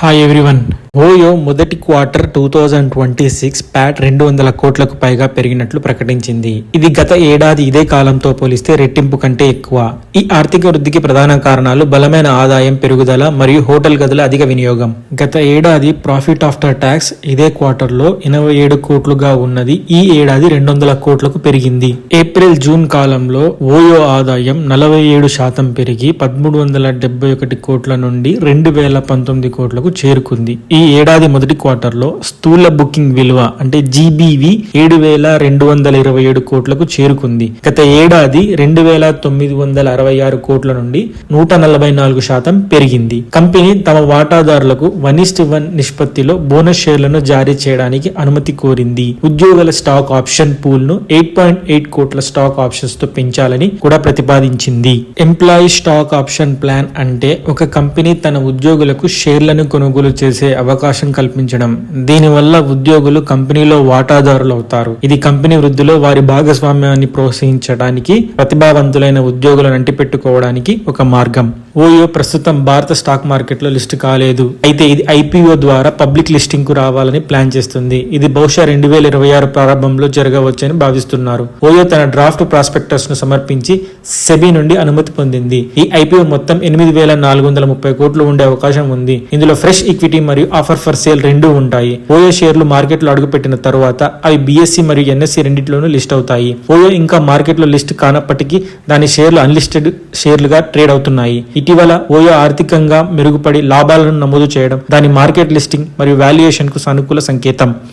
Hi everyone, OYO మొదటి quarter two thousand twenty six PAT రెండు వందల కోట్లకు పైగా పెరిగినట్లు ప్రకటించింది. ఇది గత ఏడాది ఇదే కాలంతో పోలిస్తే రెట్టింపు కంటే ఎక్కువ. ఈ ఆర్థిక వృద్ధికి ప్రధాన కారణాలు బలమైన ఆదాయం పెరుగుదల మరియు హోటల్ గదుల అధిక వినియోగం. గత ఏడాది ప్రాఫిట్ ఆఫ్టర్ ట్యాక్స్ ఇదే క్వార్టర్లో ఎనభై ఏడు కోట్లుగా ఉన్నది. ఈ ఏడాది రెండు వందల కోట్లకు పెరిగింది. ఏప్రిల్ జూన్ కాలంలో ఓయో ఆదాయం నలభై ఏడు శాతం పెరిగి పదమూడు వందల డెబ్బై ఒకటి కోట్ల నుండి రెండు వేల పంతొమ్మిది కోట్లకు చేరుకుంది. ఈ ఏడాది మొదటి క్వార్టర్లో స్థూల బుకింగ్ విలువ అంటే జీబీవి ఏడు వేల రెండు వందల ఇరవై ఏడు కోట్లకు చేరుకుంది. గత ఏడాది రెండు వేల తొమ్మిది వందల అరవై ఆరు కోట్ల నుండి నూట నలభై నాలుగు శాతం పెరిగింది. కంపెనీ తమ వాటాదారులకు వన్ ఇస్ట్ వన్ నిష్పత్తిలో బోనస్ షేర్లను జారీ చేయడానికి అనుమతి కోరింది. ఉద్యోగుల స్టాక్ ఆప్షన్ పూల్ను ఎయిట్ పాయింట్ ఎయిట్ కోట్ల స్టాక్ ఆప్షన్స్తో పెంచాలని కూడా ప్రతిపాదించింది. ఎంప్లాయీ స్టాక్ ఆప్షన్ ప్లాన్ అంటే ఒక కంపెనీ తన ఉద్యోగులకు షేర్లను కొనుగోలు చేసే అవకాశం అవకాశం కల్పించడం. దీనివల్ల ఉద్యోగులు కంపెనీలో వాటాదారులు అవుతారు. ఇది కంపెనీ వృద్ధిలో వారి భాగస్వామ్యాన్ని ప్రోత్సహించడానికి ప్రతిభావంతులైన ఉద్యోగులను అంటిపెట్టుకోవడానికి ఒక మార్గం. ఓయో ప్రస్తుతం భారత స్టాక్ మార్కెట్లో లిస్ట్ కాలేదు. అయితే ఇది ఐపీఓ ద్వారా పబ్లిక్ లిస్టింగ్కు రావాలని ప్లాన్ చేస్తుంది. ఇది బహుశా రెండు వేల ఇరవై ఆరు ప్రారంభంలో జరగవచ్చని భావిస్తున్నారు. ఓయో తన డ్రాఫ్ట్ ప్రాస్పెక్టస్ను సమర్పించి సెబీ నుండి అనుమతి పొందింది. ఈ ఐపీఓ మొత్తం ఎనిమిది వేల నాలుగు వందల ముప్పై కోట్లు ఉండే అవకాశం ఉంది. ఇందులో ఫ్రెష్ ఈక్విటీ మరియు ఆఫర్ ఫర్ సేల్ రెండూ ఉంటాయి. ఓయో షేర్లు మార్కెట్లో అడుగుపెట్టిన తరువాత అవి బీఎస్సీ మరియు ఎన్ఎస్సీ రెండింటిలోనూ లిస్ట్ అవుతాయి. ఓయో ఇంకా మార్కెట్లో లిస్ట్ కానప్పటికీ దాని షేర్లు అన్లిస్టెడ్ షేర్లుగా ట్రేడ్ అవుతున్నాయి. ఇటీవల ఓయో ఆర్థికంగా మెరుగుపడి లాభాలను నమోదు చేయడం దాని మార్కెట్ లిస్టింగ్ మరియు వాల్యుయేషన్కు సానుకూల సంకేతం.